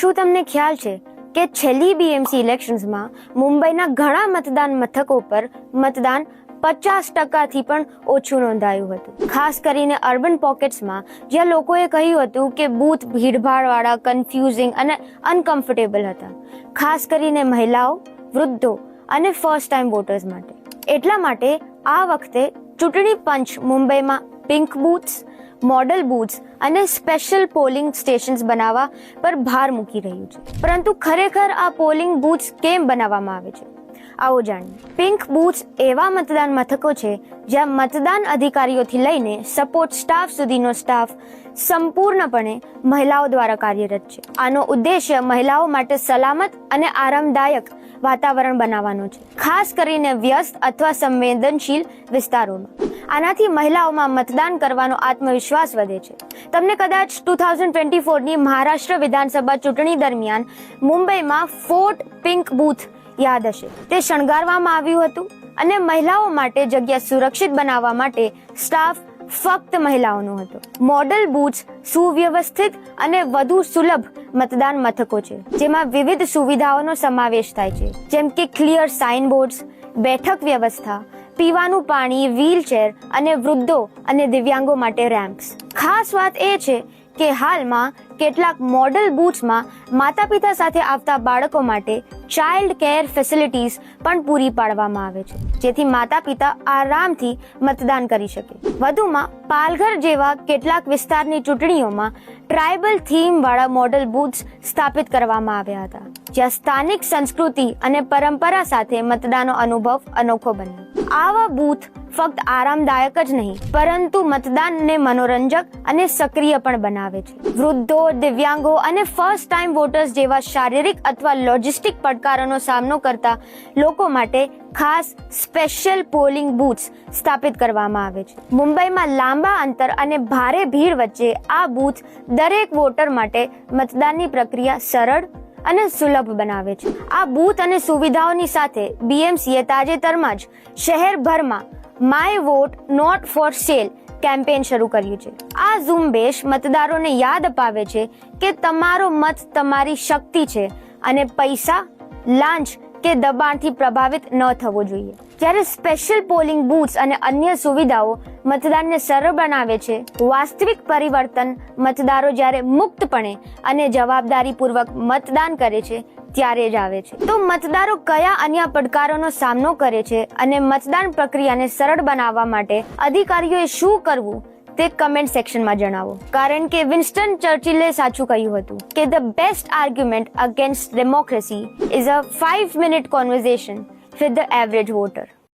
શું તમને ખ્યાલ છે કે છેલ્લી બીએમસી ઇલેક્શન્સમાં મુંબઈના ઘણા મતદાન મથકો પર મતદાન પચાસ ટકાથી પણ ઓછું નોંધાયું હતું. ખાસ કરીને અર્બન પોકેટ્સમાં જ્યાં લોકોએ કહ્યું હતું કે બૂથ ભીડભાડવાળા કન્ફ્યુઝિંગ અને અનકમ્ફર્ટેબલ હતા. ખાસ કરીને મહિલાઓ, વૃદ્ધો અને ફર્સ્ટ ટાઈમ વોટર્સ માટે. એટલા માટે આ વખતે ચૂંટણી પંચ મુંબઈમાં પિંક બૂથ્સ મોડલ બૂથ્સ અને સ્પેશિયલ પોલિંગ સ્ટેશન્સ બનાવવા પર ભાર મૂકી રહ્યું છે. પરંતુ ખરેખર આ પોલિંગ બૂથ્સ કેમ બનાવવામાં આવે છે? આવો જાણીએ. પિંક બૂથ એવા મતદાન મથકો છે જ્યાં મતદાન અધિકારીઓથી લઈને સપોર્ટ સ્ટાફ સુધીનો સ્ટાફ સંપૂર્ણપણે મહિલાઓ દ્વારા કાર્યરત છે. આનો ઉદ્દેશ્ય મહિલાઓ માટે સલામત અને આરામદાયક વાતાવરણ બનાવવાનો છે. ખાસ કરીને વ્યસ્ત અથવા સંવેદનશીલ વિસ્તારોમાં. આનાથી મહિલાઓમાં મતદાન કરવાનો આત્મવિશ્વાસ વધે છે. તમને કદાચ ટુ થાઉઝન્ડ ટ્વેન્ટી ફોરની મહારાષ્ટ્ર વિધાનસભા ચૂંટણી દરમિયાન મુંબઈમાં ફોર્ટ પિંક બૂથ યાદ હશે. તે શણગારવામાં આવ્યું હતું અને મહિલાઓ માટે જગ્યા સુરક્ષિત બનાવવા માટે સ્ટાફ ફક્ત મહિલાઓનો હતો. મોડલ બૂથ્સ સુવ્યવસ્થિત અને વધુ સુલભ મતદાન મથકો છે, જેમાં વિવિધ સુવિધાઓનો સમાવેશ થાય છે. જેમ કે ક્લિયર સાઇન બોર્ડ્સ બેઠક વ્યવસ્થા, પીવાનું પાણી વ્હીલચેર અને વૃદ્ધો અને દિવ્યાંગો માટે રેમ્પ્સ ખાસ વાત એ છે કે હાલમાં કેટલાક મોડલ બૂથ્સમાં માતા પિતા સાથે આવતા બાળકો માટે ચાઇલ્ડ કેર ફેસિલિટીઝ પણ પૂરી પાડવામાં આવે છે, જેથી માતા પિતા આરામથી મતદાન કરી શકે. વધુમાં, પાલઘર જેવા કેટલાક વિસ્તારની ચૂંટણીઓમાં ટ્રાઇબલ થીમ વાળા મોડલ બૂથ્સ સ્થાપિત કરવામાં આવ્યા હતા, જ્યાં સ્થાનિક સંસ્કૃતિ અને પરંપરા સાથે મતદાનનો અનુભવ અનોખો બન્યો. આવા બૂથ ફક્ત આરામદાયક જ નહીં, પરંતુ મતદાનને મનોરંજક અને સક્રિય પણ બનાવે છે. વૃદ્ધો, દિવ્યાંગો અને ફર્સ્ટ ટાઈમ વોટર્સ જેવા શારીરિક અથવા લોજિસ્ટિક પડકારોનો સામનો કરતા લોકો માટે ખાસ સ્પેશિયલ પોલિંગ બૂથ્સ સ્થાપિત કરવામાં આવે છે. મુંબઈમાં લાંબા અંતર અને ભારે ભીડ વચ્ચે આ બૂથ દરેક વોટર માટે મતદાનની પ્રક્રિયા સરળ અને સુલભ બનાવે છે. આ બૂથ અને સુવિધાઓની સાથે બીએમસીએ તાજેતરમાં જ શહેરભરમાં my vote not for sale campaign શરૂ કર્યું છે. આ ઝુંબેશ મતદારોને યાદ અપાવે છે કે તમારો મત તમારી શક્તિ છે અને પૈસા લાંચ કે દબાણથી પ્રભાવિત ન થવો જોઈએ. જ્યારે સ્પેશિયલ પોલિંગ બૂથ્સ અને અન્ય સુવિધાઓ મતદાનને સરળ બનાવે છે, વાસ્તવિક પરિવર્તન મતદારો જ્યારે મુક્તપણે અને જવાબદારીપૂર્વક મતદાન કરે છે, ત્યારે જ આવે છે. તો મતદારો કયા અન્ય પડકારોનો સામનો કરે છે અને મતદાન પ્રક્રિયાને સરળ બનાવવા માટે અધિકારીઓએ શું કરવું? તે કમેન્ટ સેક્શનમાં જણાવો. કારણ કે વિન્સ્ટન ચર્ચિલે સાચું કહ્યું હતું કે the best argument against democracy is a five minute conversation with the average voter